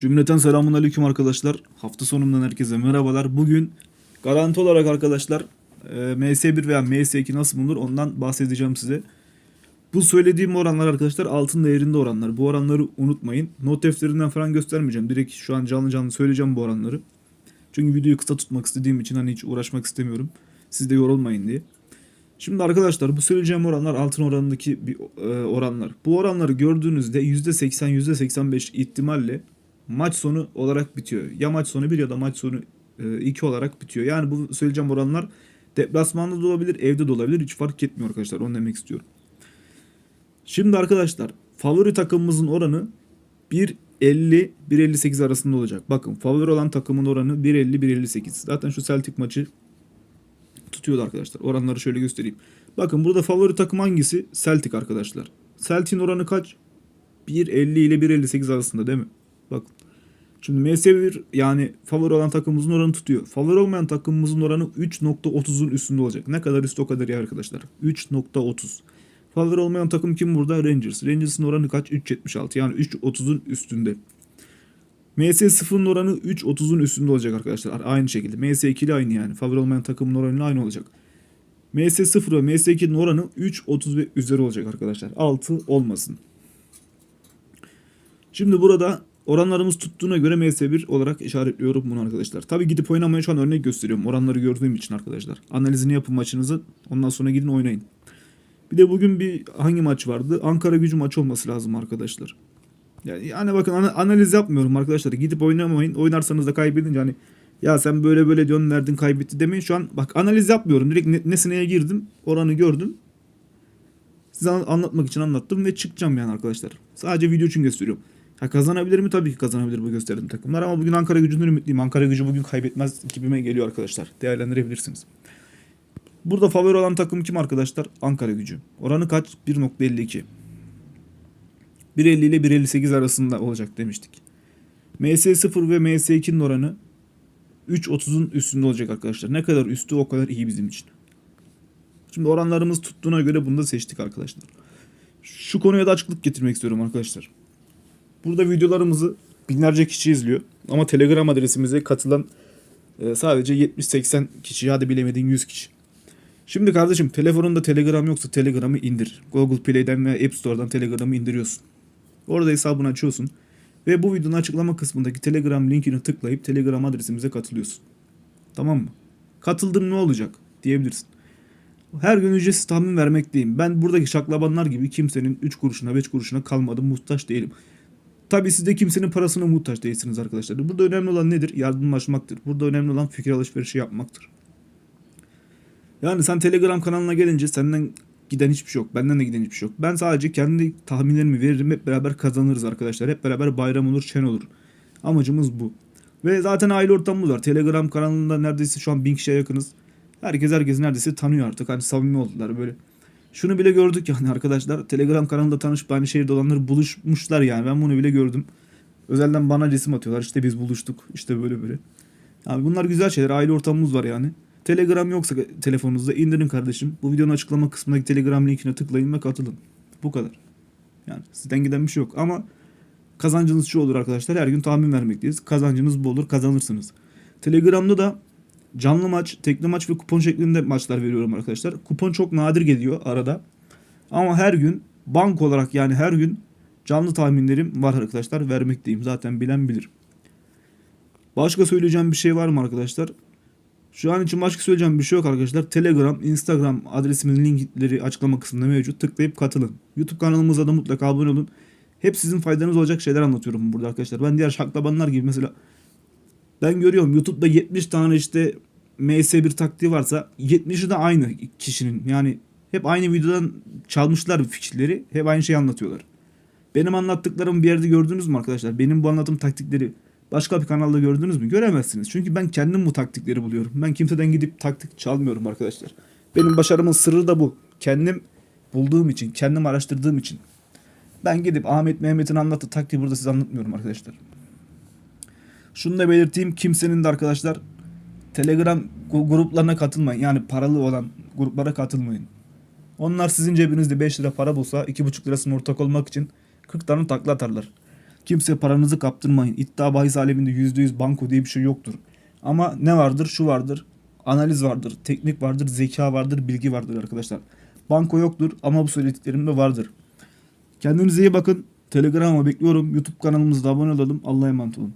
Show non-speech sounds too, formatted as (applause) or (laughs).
Cümleten selamun aleyküm arkadaşlar. Hafta sonundan herkese merhabalar. Bugün garanti olarak arkadaşlar e, MS1 veya MS2 nasıl bulunur ondan bahsedeceğim size. Bu söylediğim oranlar arkadaşlar altın değerinde oranlar. Bu oranları unutmayın. Not defterinden falan göstermeyeceğim. Direkt şu an canlı canlı söyleyeceğim bu oranları. Çünkü videoyu kısa tutmak istediğim için hani hiç uğraşmak istemiyorum. Siz de yorulmayın diye. Şimdi arkadaşlar bu söyleyeceğim oranlar altın oranındaki bir e, oranlar. Bu oranları gördüğünüzde %80 %85 ihtimalle maç sonu olarak bitiyor. Ya maç sonu 1 ya da maç sonu 2 olarak bitiyor. Yani bu söyleyeceğim oranlar deplasmanda da olabilir, evde de olabilir. Hiç fark etmiyor arkadaşlar. Onu demek istiyorum. Şimdi arkadaşlar favori takımımızın oranı 1.50 1.58 arasında olacak. Bakın favori olan takımın oranı 1.50 1.58. Zaten şu Celtic maçı tutuyordu arkadaşlar. Oranları şöyle göstereyim. Bakın burada favori takım hangisi? Celtic arkadaşlar. Celtic'in oranı kaç? 1.50 ile 1.58 arasında değil mi? Bakın. Şimdi MS1 yani favori olan takımımızın oranı tutuyor. Favori olmayan takımımızın oranı 3.30'un üstünde olacak. Ne kadar üstü o kadar iyi arkadaşlar. 3.30. Favori olmayan takım kim burada? Rangers. Rangers'ın oranı kaç? 3.76 yani 3.30'un üstünde. MS0'ın oranı 3.30'un üstünde olacak arkadaşlar. Aynı şekilde. MS2 ile aynı yani. Favori olmayan takımın oranıyla aynı olacak. MS0 ve MS2'nin oranı 3.30 ve üzeri olacak arkadaşlar. 6 olmasın. Şimdi burada oranlarımız tuttuğuna göre MS1 olarak işaretliyorum bunu arkadaşlar. Tabi gidip oynamaya şu an örnek gösteriyorum. Oranları gördüğüm için arkadaşlar. Analizini yapın maçınızı. Ondan sonra gidin oynayın. Bir de bugün bir hangi maç vardı? Ankara gücü maçı olması lazım arkadaşlar. Yani, yani bakın ana- analiz yapmıyorum arkadaşlar. Gidip oynamayın. Oynarsanız da kaybedince hani ya sen böyle böyle diyorsun verdin kaybetti demeyin. Şu an bak analiz yapmıyorum. Direkt ne- girdim. Oranı gördüm. Size an- anlatmak için anlattım ve çıkacağım yani arkadaşlar. Sadece video için gösteriyorum. Ha kazanabilir mi? Tabii ki kazanabilir bu gösterdiğim takımlar ama bugün Ankara gücünden ümitliyim. Ankara gücü bugün kaybetmez gibime geliyor arkadaşlar. Değerlendirebilirsiniz. Burada favori olan takım kim arkadaşlar? Ankara gücü. Oranı kaç? 1.52. 1.50 ile 1.58 arasında olacak demiştik. MS0 ve MS2'nin oranı 3.30'un üstünde olacak arkadaşlar. Ne kadar üstü o kadar iyi bizim için. Şimdi oranlarımız tuttuğuna göre bunu da seçtik arkadaşlar. Şu konuya da açıklık getirmek istiyorum arkadaşlar. Burada videolarımızı binlerce kişi izliyor. Ama Telegram adresimize katılan e, sadece 70-80 kişi hadi bilemedin 100 kişi. Şimdi kardeşim telefonunda Telegram yoksa Telegram'ı indir. Google Play'den veya App Store'dan Telegram'ı indiriyorsun. Orada hesabını açıyorsun. Ve bu videonun açıklama kısmındaki Telegram linkini tıklayıp Telegram adresimize katılıyorsun. Tamam mı? Katıldım ne olacak diyebilirsin. Her gün ücretsiz tahmin vermekteyim. Ben buradaki şaklabanlar gibi kimsenin 3 kuruşuna 5 kuruşuna kalmadım muhtaç değilim. Tabii siz de kimsenin parasına muhtaç değilsiniz arkadaşlar. Burada önemli olan nedir? Yardımlaşmaktır. Burada önemli olan fikir alışverişi yapmaktır. Yani sen Telegram kanalına gelince senden giden hiçbir şey yok. Benden de giden hiçbir şey yok. Ben sadece kendi tahminlerimi veririm. Hep beraber kazanırız arkadaşlar. Hep beraber bayram olur, şen olur. Amacımız bu. Ve zaten aile ortamımız var. Telegram kanalında neredeyse şu an bin kişiye yakınız. Herkes herkes neredeyse tanıyor artık. Hani samimi oldular böyle. Şunu bile gördük yani (laughs) arkadaşlar. Telegram kanalında tanışıp aynı şehirde olanlar buluşmuşlar yani. Ben bunu bile gördüm. Özelden bana resim atıyorlar. İşte biz buluştuk. İşte böyle böyle. Abi bunlar güzel şeyler. Aile ortamımız var yani. Telegram yoksa telefonunuzda indirin kardeşim. Bu videonun açıklama kısmındaki Telegram linkine tıklayın ve katılın. Bu kadar. Yani sizden giden bir şey yok ama kazancınız şu olur arkadaşlar. Her gün tahmin vermekteyiz. Kazancınız bu olur. Kazanırsınız. Telegram'da da canlı maç, tekli maç ve kupon şeklinde maçlar veriyorum arkadaşlar. Kupon çok nadir geliyor arada. Ama her gün bank olarak yani her gün canlı tahminlerim var arkadaşlar. Vermekteyim. Zaten bilen bilir. Başka söyleyeceğim bir şey var mı arkadaşlar? Şu an için başka söyleyeceğim bir şey yok arkadaşlar. Telegram, Instagram adresimin linkleri açıklama kısmında mevcut. Tıklayıp katılın. YouTube kanalımıza da mutlaka abone olun. Hep sizin faydanız olacak şeyler anlatıyorum burada arkadaşlar. Ben diğer şaklabanlar gibi mesela ben görüyorum YouTube'da 70 tane işte MS1 taktiği varsa 70'i de aynı kişinin. Yani hep aynı videodan çalmışlar fikirleri. Hep aynı şeyi anlatıyorlar. Benim anlattıklarımı bir yerde gördünüz mü arkadaşlar? Benim bu anlatım taktikleri başka bir kanalda gördünüz mü? Göremezsiniz. Çünkü ben kendim bu taktikleri buluyorum. Ben kimseden gidip taktik çalmıyorum arkadaşlar. Benim başarımın sırrı da bu. Kendim bulduğum için, kendim araştırdığım için. Ben gidip Ahmet Mehmet'in anlattığı taktiği burada size anlatmıyorum arkadaşlar. Şunu da belirteyim. Kimsenin de arkadaşlar Telegram gruplarına katılmayın. Yani paralı olan gruplara katılmayın. Onlar sizin cebinizde 5 lira para bulsa 2,5 lirasını ortak olmak için 40 tane takla atarlar. Kimse paranızı kaptırmayın. İddia bahis aleminde %100 banko diye bir şey yoktur. Ama ne vardır? Şu vardır. Analiz vardır, teknik vardır, zeka vardır, bilgi vardır arkadaşlar. Banko yoktur ama bu söylediklerim de vardır. Kendinize iyi bakın. Telegram'a bekliyorum. YouTube kanalımızda abone olalım. Allah'a emanet olun.